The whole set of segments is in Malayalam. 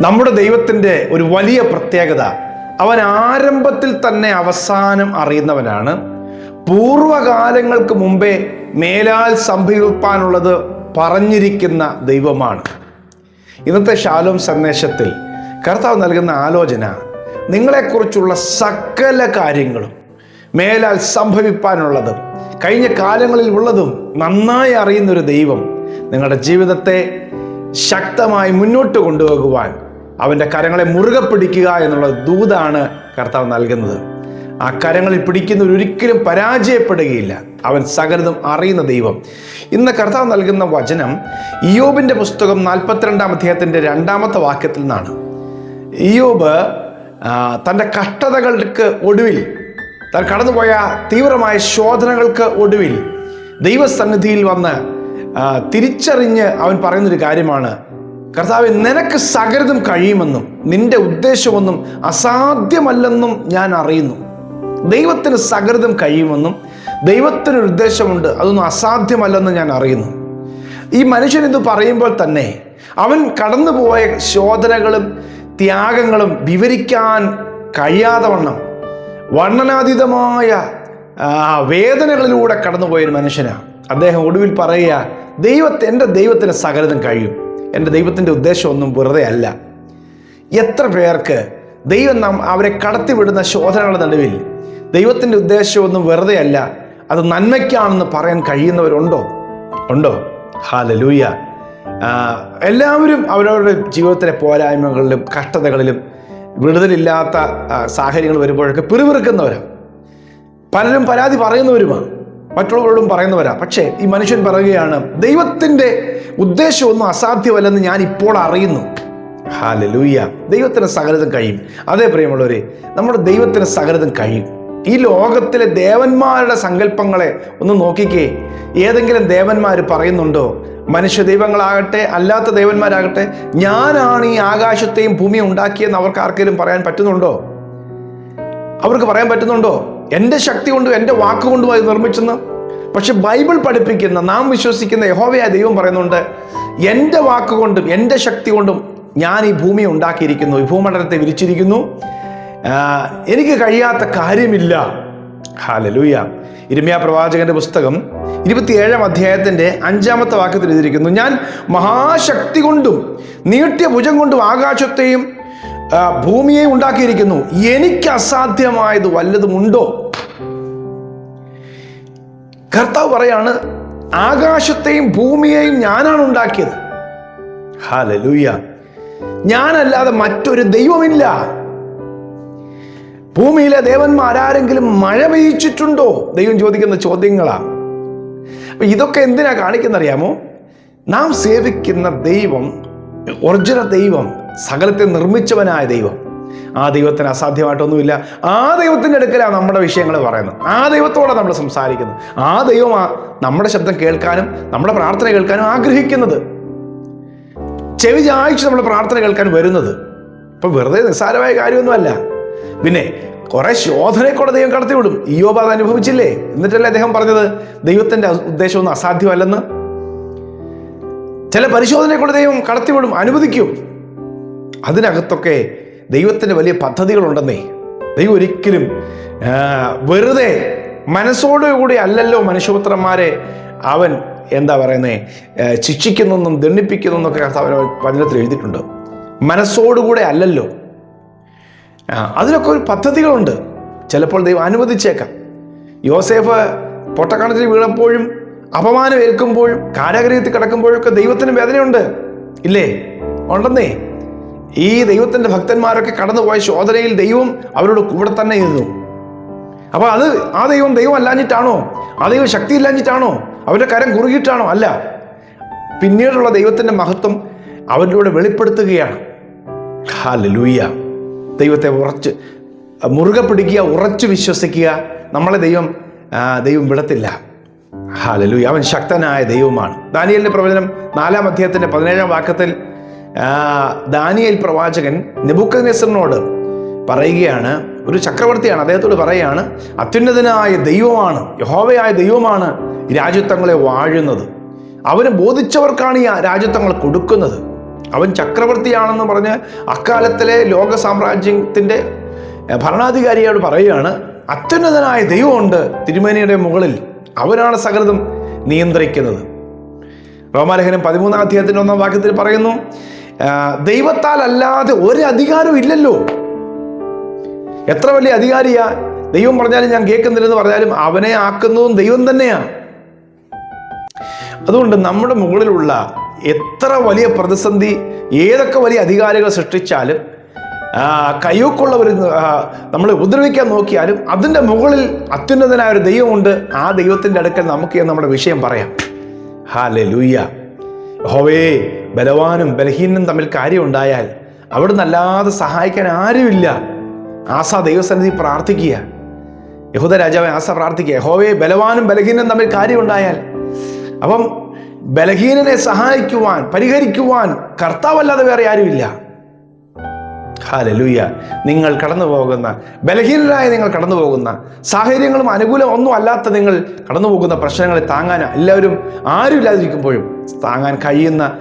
നമ്മുടെ ദൈവത്തിന്റെ ഒരു വലിയ പ്രത്യേകത അവൻ ആരംഭത്തിൽ തന്നെ അവസാനം അറിയുന്നവനാണ്. പൂർവകാലങ്ങൾക്ക് മുമ്പേ മേലാൽ സംഭവിപ്പാനുള്ളത് പറഞ്ഞിരിക്കുന്ന ദൈവമാണ്. ഇന്നത്തെ ശാലോം സന്ദേശത്തിൽ കർത്താവ് നൽകുന്ന ആലോചന നിങ്ങളെക്കുറിച്ചുള്ള സകല കാര്യങ്ങളും മേലാൽ സംഭവിപ്പാനുള്ളതും കഴിഞ്ഞ കാലങ്ങളിൽ ഉള്ളതും നന്നായി അറിയുന്നൊരു ദൈവം നിങ്ങളുടെ ജീവിതത്തെ ശക്തമായി മുന്നോട്ട് കൊണ്ടുപോകുവാൻ അവന്റെ കരങ്ങളെ മുറുകെ പിടിക്കുക എന്നുള്ള ദൂതാണ് കർത്താവ് നൽകുന്നത്. ആ കരങ്ങളിൽ പിടിക്കുന്നവർ ഒരിക്കലും പരാജയപ്പെടുകയില്ല. അവൻ സകലതും അറിയുന്ന ദൈവം. ഇന്ന് കർത്താവ് നൽകുന്ന വചനം ഇയോബിന്റെ പുസ്തകം നാൽപ്പത്തിരണ്ടാം അധ്യായത്തിന്റെ രണ്ടാമത്തെ വാക്യത്തിൽ നിന്നാണ്. ഇയോബ് തന്റെ കഷ്ടതകൾക്ക് ഒടുവിൽ താൻ കടന്നുപോയ തീവ്രമായ ശോധനകൾക്ക് ഒടുവിൽ ദൈവസന്നിധിയിൽ വന്ന് തിരിച്ചറിഞ്ഞ് അവൻ പറയുന്നൊരു കാര്യമാണ്. കർത്താവ് നിനക്ക് സകലതും കഴിയുമെന്നും നിന്റെ ഉദ്ദേശമൊന്നും അസാധ്യമല്ലെന്നും ഞാൻ അറിയുന്നു. ദൈവത്തിന് സകലതും കഴിയുമെന്നും ദൈവത്തിനൊരു ഉദ്ദേശമുണ്ട് അതൊന്നും അസാധ്യമല്ലെന്ന് ഞാൻ അറിയുന്നു. ഈ മനുഷ്യൻ ഇത് പറയുമ്പോൾ തന്നെ അവൻ കടന്നുപോയ ശോധനകളും ത്യാഗങ്ങളും വിവരിക്കാൻ കഴിയാതെ വണ്ണം വർണനാതീതമായ വേദനകളിലൂടെ കടന്നുപോയ ഒരു മനുഷ്യനാണ് അദ്ദേഹം ഒടുവിൽ പറയുക ദൈവത്തെ എന്റെ ദൈവത്തിന് സകലതും കഴിയും. എന്റെ ദൈവത്തിന്റെ ഉദ്ദേശമൊന്നും വെറുതെ അല്ല. എത്ര പേർക്ക് ദൈവം നാം അവരെ കടത്തിവിടുന്ന ശോധനകളുടെ നടുവിൽ ദൈവത്തിന്റെ ഉദ്ദേശമൊന്നും വെറുതെ അല്ല അത് നന്മയ്ക്കാണെന്ന് പറയാൻ കഴിയുന്നവരുണ്ടോ? ഉണ്ടോ? ഹാലലൂയ. എല്ലാവരും അവരവരുടെ ജീവിതത്തിലെ പോരായ്മകളിലും കഷ്ടതകളിലും വിടുതലില്ലാത്ത സാഹചര്യങ്ങൾ വരുമ്പോഴൊക്കെ പിറുപിറുക്കുന്നവരാണ് പലരും പരാതി പറയുന്നവരുമാണ്. മറ്റുള്ളവരോടും പറയുന്നവരാ. പക്ഷേ ഈ മനുഷ്യൻ പറയുകയാണ് ദൈവത്തിന്റെ ഉദ്ദേശമൊന്നും അസാധ്യമല്ലെന്ന് ഞാൻ ഇപ്പോൾ അറിയുന്നു. ഹാലലൂയ ദൈവത്തിന് സകലതും കഴിയും. അതേ പ്രിയമുള്ളവരെ നമ്മുടെ ദൈവത്തിന് സകലതും കഴിയും. ഈ ലോകത്തിലെ ദേവന്മാരുടെ സങ്കല്പങ്ങളെ ഒന്ന് നോക്കിക്കേ. ഏതെങ്കിലും ദേവന്മാർ പറയുന്നുണ്ടോ മനുഷ്യ ദൈവങ്ങളാകട്ടെ അല്ലാത്ത ദേവന്മാരാകട്ടെ ഞാനാണ് ഈ ആകാശത്തെയും ഭൂമിയും ഉണ്ടാക്കിയെന്ന് അവർക്ക് ആർക്കെങ്കിലും പറയാൻ പറ്റുന്നുണ്ടോ? അവർക്ക് പറയാൻ പറ്റുന്നുണ്ടോ? എന്റെ ശക്തി കൊണ്ടും എന്റെ വാക്കുകൊണ്ടും അത് നിർമ്മിച്ചെന്ന്. പക്ഷെ ബൈബിൾ പഠിപ്പിക്കുന്ന നാം വിശ്വസിക്കുന്ന യഹോവയായ ദൈവം പറയുന്നുണ്ട് എന്റെ വാക്കുകൊണ്ടും എന്റെ ശക്തി കൊണ്ടും ഞാൻ ഈ ഭൂമി ഉണ്ടാക്കിയിരിക്കുന്നു ഈ ഭൂമണ്ഡലത്തെ വിരിച്ചിരിക്കുന്നു. എനിക്ക് കഴിയാത്ത കാര്യമില്ല. ഹാലലൂയ ഇരമ്യ പ്രവാചകന്റെ പുസ്തകം ഇരുപത്തിയേഴാം അധ്യായത്തിന്റെ അഞ്ചാമത്തെ വാക്യത്തിൽ എഴുതിയിരിക്കുന്നു ഞാൻ മഹാശക്തി കൊണ്ടും നീട്ടിയ ഭുജം കൊണ്ടും ആകാശത്തെയും ആ, ഭൂമിയെയും ഉണ്ടാക്കിയിരിക്കുന്നു. എനിക്ക് അസാധ്യമായത് വല്ലതുമുണ്ടോ? കർത്താവ് പറയാണ് ആകാശത്തെയും ഭൂമിയെയും ഞാനാണ് ഉണ്ടാക്കിയത്. ഹാലലൂയ ഞാനല്ലാതെ മറ്റൊരു ദൈവമില്ല. ഭൂമിയിലെ ദേവന്മാരാരെങ്കിലും മഴ പെയ്യിച്ചിട്ടുണ്ടോ? ദൈവം ചോദിക്കുന്ന ചോദ്യങ്ങളാ. അപ്പൊ ഇതൊക്കെ എന്തിനാ കാണിക്കുന്നറിയാമോ? നാം സേവിക്കുന്ന ദൈവം ഒറിജിനൽ ദൈവം സകലത്തെ നിർമ്മിച്ചവനായ ദൈവം. ആ ദൈവത്തിന് അസാധ്യമായിട്ടൊന്നുമില്ല. ആ ദൈവത്തിന്റെ അടുക്കലാണ് നമ്മുടെ വിഷയങ്ങൾ പറയുന്നത്. ആ ദൈവത്തോടെ നമ്മൾ സംസാരിക്കുന്നത്. ആ ദൈവമാണ് നമ്മുടെ ശബ്ദം കേൾക്കാനും നമ്മുടെ പ്രാർത്ഥന കേൾക്കാനും ആഗ്രഹിക്കുന്നത്. ചെവി ചായ്ച്ച് നമ്മൾ പ്രാർത്ഥന കേൾക്കാൻ വരുന്നത്. ഇപ്പൊ വെറുതെ നിസ്സാരമായ കാര്യമൊന്നുമല്ല. പിന്നെ കുറെ ശോധനയെക്കൂടെ ദൈവം കടത്തിവിടും ഈയോബ അത് അനുഭവിച്ചില്ലേ? എന്നിട്ടല്ലേ അദ്ദേഹം പറഞ്ഞത്? ദൈവത്തിന്റെ ഉദ്ദേശമൊന്നും അസാധ്യമല്ലെന്ന്. ചില പരിശോധനയെക്കൂടെ ദൈവം കടത്തിവിടും അനുവദിക്കും. അതിനകത്തൊക്കെ ദൈവത്തിന്റെ വലിയ പദ്ധതികളുണ്ടെന്നേ. ദൈവം ഒരിക്കലും വെറുതെ മനസ്സോടുകൂടി അല്ലല്ലോ മനുഷ്യപുത്രന്മാരെ അവൻ എന്താ പറയുന്നത് ശിക്ഷിക്കുന്നെന്നും ദണ്ഡിപ്പിക്കുന്നെന്നൊക്കെ കർത്താവ് വചനത്തിൽ എഴുതിയിട്ടുണ്ട്. മനസ്സോടുകൂടെ അല്ലല്ലോ. അതിനൊക്കെ ഒരു പദ്ധതികളുണ്ട്. ചിലപ്പോൾ ദൈവം അനുവദിച്ചേക്കാം. യോസേഫ് പൊട്ടക്കണത്തിൽ വീണപ്പോഴും അപമാനം ഏൽക്കുമ്പോഴും കാരാഗ്രഹത്തിൽ കിടക്കുമ്പോഴൊക്കെ ദൈവത്തിന് വേദനയുണ്ട്. ഇല്ലേ? ഉണ്ടെന്നേ. ഈ ദൈവത്തിന്റെ ഭക്തന്മാരൊക്കെ കടന്നുപോയ ശോധനയിൽ ദൈവം അവരോട് കൂടെ തന്നെ ഇരുന്നു അപ്പൊ അത് ആ ദൈവം ദൈവം അല്ലാഞ്ഞിട്ടാണോ? ആ ദൈവം ശക്തി ഇല്ലാഞ്ഞിട്ടാണോ? അവരുടെ കരം കുറുകിയിട്ടാണോ? അല്ല. പിന്നീടുള്ള ദൈവത്തിന്റെ മഹത്വം അവരിലൂടെ വെളിപ്പെടുത്തുകയാണ്. ഹാലലൂയ ദൈവത്തെ ഉറച്ച് മുറുകെ പിടിക്കുക ഉറച്ചു വിശ്വസിക്കുക. നമ്മളെ ദൈവം ദൈവം വിടത്തില്ല. ഹാലലൂയ അവൻ ശക്തനായ ദൈവമാണ്. ദാനിയലിന്റെ പ്രവചനം നാലാം അധ്യായത്തിന്റെ പതിനേഴാം വാക്യത്തിൽ ദാനിയേൽ പ്രവാചകൻ നെബുക്കനെസറിനോട് പറയുകയാണ് ഒരു ചക്രവർത്തിയാണ് അദ്ദേഹത്തോട് പറയുകയാണ് അത്യുന്നതനായ ദൈവമാണ് യഹോവയായ ദൈവമാണ് രാജ്യത്വങ്ങളെ വാഴുന്നത്. അവന് ബോധിച്ചവർക്കാണ് ഈ രാജ്യത്വങ്ങൾ കൊടുക്കുന്നത്. അവൻ ചക്രവർത്തിയാണെന്ന് പറഞ്ഞ് അക്കാലത്തിലെ ലോക സാമ്രാജ്യത്തിന്റെ ഭരണാധികാരിയോട് പറയുകയാണ് അത്യുന്നതനായ ദൈവമുണ്ട് തിരുമേനിയുടെ മുകളിൽ. അവനാണ് സകലതും നിയന്ത്രിക്കുന്നത്. റോമാലേഖനം പതിമൂന്നാം അധ്യായത്തിന്റെ ഒന്നാം വാക്യത്തിൽ പറയുന്നു ദൈവത്താൽ അല്ലാതെ ഒരു അധികാരവും ഇല്ലല്ലോ. എത്ര വലിയ അധികാരിയാ? ദൈവം പറഞ്ഞാലും ഞാൻ കേൾക്കുന്നില്ലെന്ന് പറഞ്ഞാലും അവനെ ആക്കുന്നതും ദൈവം തന്നെയാണ് അതുകൊണ്ട് നമ്മുടെ മുകളിലുള്ള എത്ര വലിയ പ്രതിസന്ധി ഏതൊക്കെ വലിയ അധികാരികൾ സൃഷ്ടിച്ചാലും കയ്യൂക്കുള്ളവർ നമ്മൾ ഉപദ്രവിക്കാൻ നോക്കിയാലും അതിന്റെ മുകളിൽ അത്യുന്നതനായ ഒരു ദൈവമുണ്ട്. ആ ദൈവത്തിന്റെ അടുക്കൽ നമുക്ക് നമ്മുടെ വിഷയം പറയാം. ഹാ ലൂയ്യ ഹോവേ ബലവാനും ബലഹീനും തമ്മിൽ കാര്യമുണ്ടായാൽ അവിടുന്ന് അല്ലാതെ സഹായിക്കാൻ ആരുമില്ല. ആസ ദൈവസന്നിധി പ്രാർത്ഥിക്കുക. യഹൂദ രാജാവ് ആസ പ്രാർത്ഥിക്കുക. ഹോവേ ബലവാനും ബലഹീനും തമ്മിൽ കാര്യമുണ്ടായാൽ. അപ്പം ബലഹീനനെ സഹായിക്കുവാൻ പരിഹരിക്കുവാൻ കർത്താവല്ലാതെ വേറെ ആരുമില്ല. ഹാലലൂയ നിങ്ങൾ കടന്നു പോകുന്ന ബലഹീനരായ നിങ്ങൾ കടന്നു പോകുന്ന സാഹചര്യങ്ങളും അനുകൂലം ഒന്നും അല്ലാത്ത നിങ്ങൾ കടന്നു പോകുന്ന പ്രശ്നങ്ങളെ താങ്ങാൻ എല്ലാവരും ആരുമില്ലാതിരിക്കുമ്പോഴും താങ്ങാൻ കഴിയുന്ന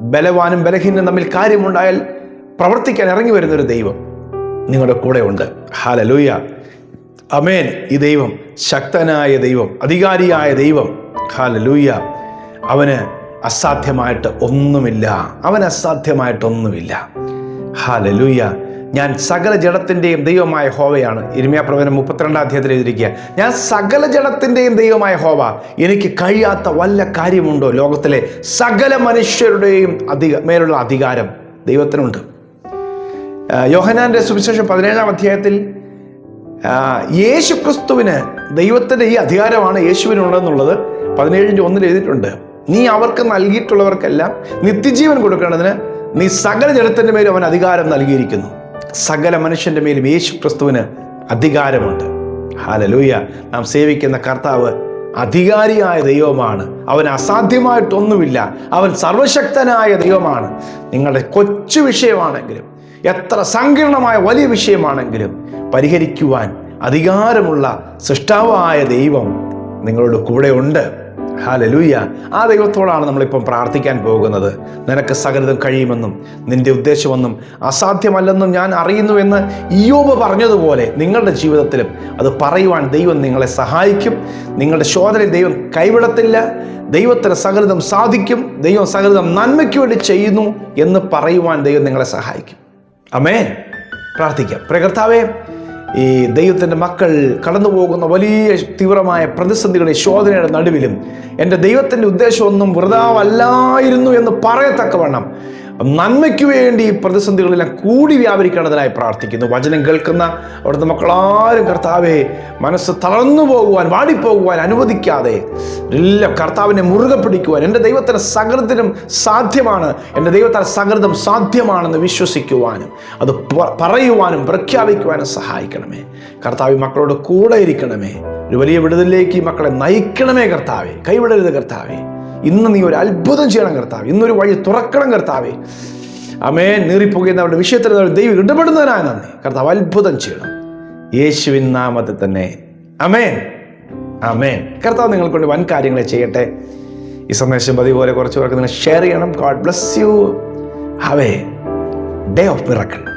ബലവാനും ബലഹീനും തമ്മിൽ കാര്യമുണ്ടായാൽ പ്രവർത്തിക്കാൻ ഇറങ്ങി വരുന്നൊരു ദൈവം നിങ്ങളുടെ കൂടെ ഉണ്ട് ഹാലലൂയ അമേൻ ഈ ദൈവം ശക്തനായ ദൈവം അധികാരിയായ ദൈവം. ഹാലലൂയ അവന് അസാധ്യമായിട്ട് ഒന്നുമില്ല. അവന് അസാധ്യമായിട്ടൊന്നുമില്ല. ഹാലലൂയ ഞാൻ സകല ജഡത്തിന്റെയും ദൈവമായ ഹോവയാണ് ഇരിമ്യാ പ്രവചനം മുപ്പത്തിരണ്ടാം അധ്യായത്തിൽ എഴുതിയിരിക്കുക. ഞാൻ സകല ജഡത്തിന്റെയും ദൈവമായ ഹോവ എനിക്ക് കഴിയാത്ത വല്ല കാര്യമുണ്ടോ? ലോകത്തിലെ സകല മനുഷ്യരുടെയും അധിക മേലുള്ള അധികാരം ദൈവത്തിനുണ്ട്. യോഹനാന്റെ സുവിശേഷം പതിനേഴാം അധ്യായത്തിൽ യേശു ക്രിസ്തുവിന് ദൈവത്തിന്റെ ഈ അധികാരമാണ് യേശുവിനുള്ളതെന്നുള്ളത് പതിനേഴിന്റെ ഒന്നിൽ എഴുതിയിട്ടുണ്ട്. നീ അവർക്ക് നൽകിയിട്ടുള്ളവർക്കെല്ലാം നിത്യജീവൻ കൊടുക്കേണ്ടതിന് നീ സകല ജനത്തിന്റെ മേലും അവൻ അധികാരം നൽകിയിരിക്കുന്നു. സകല മനുഷ്യന്റെ മേലും യേശു ക്രിസ്തുവിന് അധികാരമുണ്ട്. ഹാലലൂയ നാം സേവിക്കുന്ന കർത്താവ് അധികാരിയായ ദൈവമാണ്. അവൻ അസാധ്യമായിട്ടൊന്നുമില്ല. അവൻ സർവശക്തനായ ദൈവമാണ്. നിങ്ങളുടെ കൊച്ചു വിഷയമാണെങ്കിലും എത്ര സങ്കീർണമായ വലിയ വിഷയമാണെങ്കിലും പരിഹരിക്കുവാൻ അധികാരമുള്ള സൃഷ്ടാവായ ദൈവം നിങ്ങളുടെ കൂടെ ഉണ്ട് ഹാലലൂയ. ആ ദൈവത്തോടാണ് നമ്മളിപ്പം പ്രാർത്ഥിക്കാൻ പോകുന്നത്. നിനക്ക് സകലതും കഴിയുമെന്നും നിന്റെ ഉദ്ദേശമൊന്നും അസാധ്യമല്ലെന്നും ഞാൻ അറിയുന്നുവെന്ന് ഇയോബ് പറഞ്ഞതുപോലെ നിങ്ങളുടെ ജീവിതത്തിലും അത് പറയുവാൻ ദൈവം നിങ്ങളെ സഹായിക്കും. നിങ്ങളുടെ ശോധനയിൽ ദൈവം കൈവിടത്തില്ല. ദൈവത്തിന് സകലതും സാധിക്കും. ദൈവം സകലതും നന്മയ്ക്ക് വേണ്ടി ചെയ്യുന്നു എന്ന് പറയുവാൻ ദൈവം നിങ്ങളെ സഹായിക്കും. അമേ പ്രാർത്ഥിക്കാം. പ്രകർത്താവേ ഈ ദൈവത്തിന്റെ മക്കൾ കടന്നു പോകുന്ന വലിയ തീവ്രമായ പ്രതിസന്ധികളുടെ ശോധനയുടെ നടുവിലും എന്റെ ദൈവത്തിന്റെ ഉദ്ദേശമൊന്നും വൃതാവല്ലായിരുന്നു എന്ന് പറയത്തക്കവണ്ണം നന്മയ്ക്ക് വേണ്ടി ഈ പ്രതിസന്ധികളെല്ലാം കൂടി വ്യാപരിക്കേണ്ടതിനായി പ്രാർത്ഥിക്കുന്നു. വചനം കേൾക്കുന്ന അവിടുത്തെ മക്കളാരും കർത്താവെ മനസ്സ് തളർന്നു പോകുവാൻ വാടിപ്പോകുവാൻ അനുവദിക്കാതെ എല്ലാം കർത്താവിനെ മുറുകെ പിടിക്കുവാൻ എന്റെ ദൈവത്തിന്റെ സകലത്തിനും സാധ്യമാണ് എന്റെ ദൈവത്തിന്റെ സകൃതം സാധ്യമാണെന്ന് വിശ്വസിക്കുവാനും അത് പറയുവാനും പ്രഖ്യാപിക്കുവാനും സഹായിക്കണമേ. കർത്താവ് മക്കളോട് കൂടെ ഇരിക്കണമേ. ഒരു വലിയ വിടുതലിലേക്ക് മക്കളെ നയിക്കണമേ കർത്താവെ. കൈവിടരുത് കർത്താവെ. ഇന്ന് നീ ഒരു അത്ഭുതം ചെയ്യണം കർത്താവ്. ഇന്നൊരു വഴി തുറക്കണം കർത്താവേ. അമേ നീറിപ്പോകുന്നവരുടെ വിഷയത്തിൽ ദൈവം ഇടപെടുന്നവനായ നന്ദി. കർത്താവ് അത്ഭുതം ചെയ്യണം. യേശുവിൻ നാമത്തിൽ തന്നെ. അമേൻ അമേൻ കർത്താവ് നിങ്ങൾ കൊണ്ട് വൻ കാര്യങ്ങളെ ചെയ്യട്ടെ. ഈ സന്ദേശം പതിപോലെ പോലെ കുറച്ച് പേർക്ക് നിങ്ങൾ ഷെയർ ചെയ്യണം. God bless you have a day of miracle